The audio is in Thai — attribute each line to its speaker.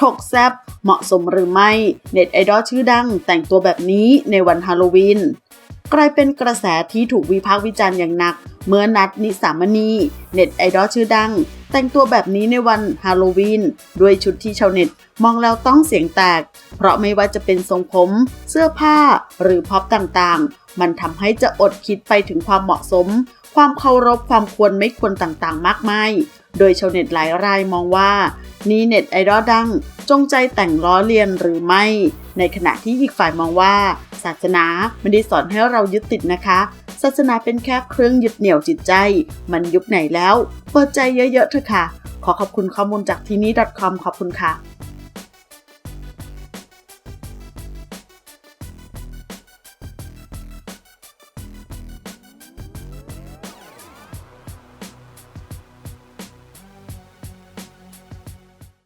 Speaker 1: ถกแซบเหมาะสมหรือไม่ เน็ตไอดอลชื่อดังแต่งตัวแบบนี้ในวันฮาโลวีนกลายเป็นกระแสที่ถูกวิพากษ์วิจารณ์อย่างหนัก เมื่อนัดนิสามณี เน็ตไอดอลชื่อดัง แต่งตัวแบบนี้ในวันฮาโลวีนด้วยชุดที่ชาวเน็ตมองแล้วต้องเสียงแตก เพราะไม่ว่าจะเป็นทรงผม เสื้อผ้าหรือพ็อปต่างๆ มันทำให้จะอดคิดไปถึงความเหมาะสม ความเคารพความควรไม่ควรต่างๆ มากมาย โดยชาวเน็ตหลายรายมองว่า นี่เน็ตไอดอลดังจงใจแต่งล้อเลียนหรือไม่ ในขณะที่อีกฝ่ายมองว่า ศาสนาไม่ได้สอนให้เรายึดติดนะคะ ศาสนาเป็นแค่เครื่องยึดเหนี่ยวจิตใจ มันยุคไหนแล้ว เปิดใจเยอะๆเถอะค่ะ ขอขอบคุณข้อมูลจากที่นี้ .com ขอบคุณค่ะ